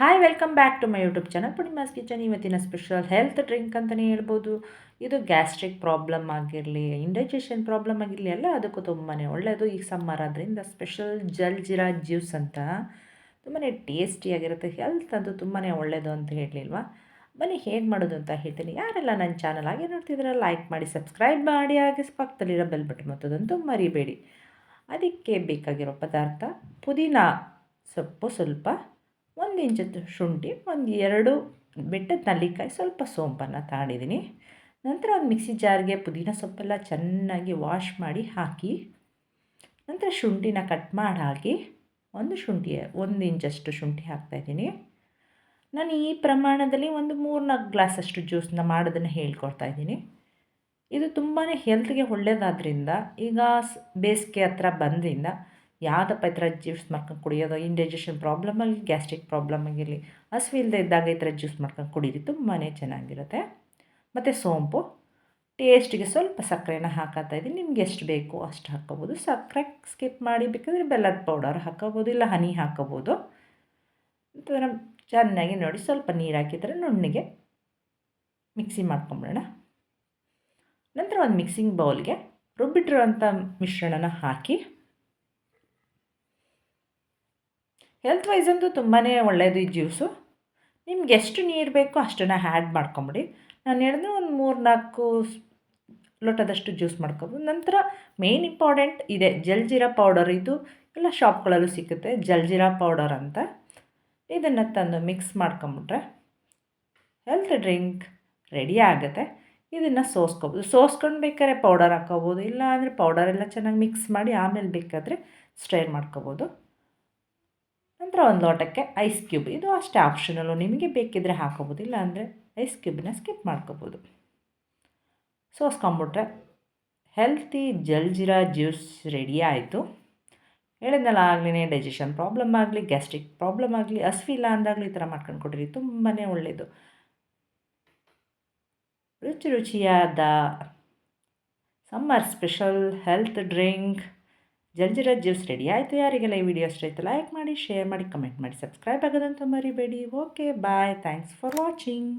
Hi welcome back to my YouTube channel Punima's kitchen ಇವತ್ತಿನ special health drink ಅಂತಲೇ ಹೇಳ್ಬೋದು. ಇದು ಗ್ಯಾಸ್ಟ್ರಿಕ್ ಪ್ರಾಬ್ಲಮ್ ಆಗಿರಲಿ ಇಂಡೈಜೆಷನ್ ಪ್ರಾಬ್ಲಮ್ ಆಗಿರಲಿ, ಎಲ್ಲ ಅದಕ್ಕೂ ತುಂಬಾ ಒಳ್ಳೆಯದು ಈಗ ಸಮ್ಮರ್ ಆದ್ದರಿಂದ ಸ್ಪೆಷಲ್ ಜಲ್ ಜೀರಾ ಜ್ಯೂಸ್ ಅಂತ ತುಂಬಾ ಟೇಸ್ಟಿಯಾಗಿರುತ್ತೆ ಹೆಲ್ತ್ ಅದು ತುಂಬಾ ಒಳ್ಳೆಯದು ಅಂತ ಹೇಳಲಿಲ್ವಾ? ಬನ್ನಿ, ಹೇಗೆ ಮಾಡೋದು ಅಂತ ಹೇಳ್ತೀನಿ. ಯಾರೆಲ್ಲ ನನ್ನ ಚಾನಲ್ ಆಗಿ ನೋಡ್ತಿದ್ರೆ ಲೈಕ್ ಮಾಡಿ ಸಬ್ಸ್ಕ್ರೈಬ್ ಮಾಡಿ, ಹಾಗೆ ಪಕ್ಕದಲ್ಲಿರೋ ಬೆಲ್ ಬಟನ್ ಮತ್ತದಂತೂ ಮರಿಬೇಡಿ. ಅದಕ್ಕೆ ಬೇಕಾಗಿರೋ ಪದಾರ್ಥ ಪುದೀನ ಸೊಪ್ಪು ಸ್ವಲ್ಪ ಇಂಚದ್ದು ಶುಂಠಿ, ಒಂದು ಎರಡು ಬೆಟ್ಟದ ನಲ್ಲಿಕಾಯಿ, ಸ್ವಲ್ಪ ಸೋಂಪನ್ನು ತಗೊಂಡಿದ್ದೀನಿ ನಂತರ ಒಂದು ಮಿಕ್ಸಿ ಜಾರ್ಗೆ ಪುದೀನ ಸೊಪ್ಪೆಲ್ಲ ಚೆನ್ನಾಗಿ ವಾಶ್ ಮಾಡಿ ಹಾಕಿ, ನಂತರ ಶುಂಠಿನ ಕಟ್ ಮಾಡಿ ಹಾಕಿ, ಒಂದು ಶುಂಠಿ ಒಂದು ಇಂಚಷ್ಟು ಶುಂಠಿ ಹಾಕ್ತಾಯಿದ್ದೀನಿ ನಾನು ಈ ಪ್ರಮಾಣದಲ್ಲಿ ಒಂದು ಮೂರು ನಾಲ್ಕು ಗ್ಲಾಸಷ್ಟು ಜ್ಯೂಸನ್ನ ಮಾಡೋದನ್ನು ಹೇಳ್ಕೊಡ್ತಾ ಇದ್ದೀನಿ. ಇದು ತುಂಬಾ ಹೆಲ್ತ್ಗೆ ಒಳ್ಳೆಯದಾದ್ರಿಂದ ಈಗ ಬೇಸಿಗೆ ಹತ್ರ ಬಂದ್ರಿಂದ ಯಾವುದಪ್ಪ ಈ ಥರ ಜ್ಯೂಸ್ ಮಾಡ್ಕೊಂಡು ಕುಡಿಯೋದು? ಇಂಡೈಜೆಷನ್ ಪ್ರಾಬ್ಲಮ್ ಆಗಲಿ ಗ್ಯಾಸ್ಟ್ರಿಕ್ ಪ್ರಾಬ್ಲಮ್ ಆಗಿರಲಿ ಹಸಿವಿಲ್ಲದೆ ಇದ್ದಾಗ ಈ ಥರ ಜ್ಯೂಸ್ ಮಾಡ್ಕೊಂಡು ಕುಡೀರಿ ತುಂಬಾ ಚೆನ್ನಾಗಿರುತ್ತೆ. ಮತ್ತು ಸೋಂಪು ಟೇಸ್ಟಿಗೆ ಸ್ವಲ್ಪ ಸಕ್ಕರೆನ ಹಾಕೋತಾ ಇದ್ದೀನಿ, ನಿಮ್ಗೆ ಎಷ್ಟು ಬೇಕು ಅಷ್ಟು ಹಾಕ್ಕೋಬೋದು. ಸಕ್ಕರೆ ಸ್ಕಿಪ್ ಮಾಡಿ, ಬೇಕಾದರೆ ಬೆಲ್ಲದ ಪೌಡರ್ ಹಾಕೋಬೋದು ಇಲ್ಲ ಹನಿ ಹಾಕೋಬೋದು ಥರ ಚೆನ್ನಾಗಿ ನೋಡಿ, ಸ್ವಲ್ಪ ನೀರು ಹಾಕಿದರೆ ನುಣ್ಣಿಗೆ ಮಿಕ್ಸಿ ಮಾಡ್ಕೊಂಬಿಡೋಣ. ನಂತರ ಒಂದು ಮಿಕ್ಸಿಂಗ್ ಬೌಲ್ಗೆ ರುಬ್ಬಿಟ್ಟಿರೋಂಥ ಮಿಶ್ರಣನ ಹಾಕಿ ಹೆಲ್ತ್ ವೈಸ್ ಅಂತೂ ತುಂಬಾ ಒಳ್ಳೆಯದು ಈ ಜ್ಯೂಸು. ನಿಮ್ಗೆ ಎಷ್ಟು ನೀರು ಬೇಕೋ ಅಷ್ಟನ್ನು ಆ್ಯಡ್ ಮಾಡ್ಕೊಂಬಿಡಿ. ನಾನು ಹೇಳಿದ್ರೆ ಒಂದು ಮೂರು ನಾಲ್ಕು ಲೋಟದಷ್ಟು ಜ್ಯೂಸ್ ಮಾಡ್ಕೊಬೋದು. ನಂತರ ಮೇಯ್ನ್ ಇಂಪಾರ್ಟೆಂಟ್ ಇದೆ ಜಲ್ಜೀರಾ ಪೌಡರ್ ಇದು ಎಲ್ಲ ಶಾಪ್ಗಳಲ್ಲೂ ಸಿಗುತ್ತೆ. ಜಲ್ಜೀರಾ ಪೌಡರ್ ಅಂತ. ಇದನ್ನು ತಂದು ಮಿಕ್ಸ್ ಮಾಡ್ಕೊಂಬಿಟ್ರೆ ಹೆಲ್ತ್ ಡ್ರಿಂಕ್ ರೆಡಿ ಆಗುತ್ತೆ. ಇದನ್ನು ಸೋಸ್ಕೊಬೋದು. ಸೋಸ್ಕೊಂಡು ಬೇಕಾದ್ರೆ ಪೌಡರ್ ಹಾಕೋಬೋದು. ಇಲ್ಲ ಅಂದರೆ ಪೌಡರೆಲ್ಲ ಚೆನ್ನಾಗಿ ಮಿಕ್ಸ್ ಮಾಡಿ ಆಮೇಲೆ ಬೇಕಾದರೆ ಸ್ಟ್ರೈನ್ ಮಾಡ್ಕೋಬೋದು. ನಂತರ ಒಂದು ಲೋಟಕ್ಕೆ ಐಸ್ ಕ್ಯೂಬ್ ಇದು ಅಷ್ಟೇ ಆಪ್ಷನಲ್ಲು ನಿಮಗೆ ಬೇಕಿದ್ದರೆ ಹಾಕೋಬೋದು ಇಲ್ಲ ಅಂದರೆ ಐಸ್ ಕ್ಯೂಬನ್ನ ಸ್ಕಿಪ್ ಮಾಡ್ಕೋಬೋದು. ಸೋಸ್ಕೊಂಬಿಟ್ರೆ ಹೆಲ್ತಿ ಜಲ್ಜಿರಾ ಜ್ಯೂಸ್ ರೆಡಿ ಆಯಿತು. ಹೇಳಿದ್ನಲ್ಲ ಆಗಲೇ ಡೈಜೆಷನ್ ಪ್ರಾಬ್ಲಮ್ ಆಗಲಿ ಗ್ಯಾಸ್ಟ್ರಿಕ್ ಪ್ರಾಬ್ಲಮ್ ಆಗಲಿ ಹಸ್ವಿಲ್ಲ ಅಂದಾಗಲಿ ಈ ಥರ ಮಾಡ್ಕೊಂಡು ಕೊಡ್ರಿ ತುಂಬಾ ಒಳ್ಳೆಯದು ರುಚಿ ರುಚಿಯಾದ summer special health drink jaljeera juice ready ಆಯಿತು ಯಾರಿಗೆಲ್ಲ ಈ ವಿಡಿಯೋ ಇಷ್ಟ ಲೈಕ್ ಮಾಡಿ ಶೇರ್ ಮಾಡಿ ಕಮೆಂಟ್ ಮಾಡಿ ಸಬ್ಸ್ಕ್ರೈಬ್ ಆಗೋದಂತ ಮರಿಬೇಡಿ. Okay bye thanks for watching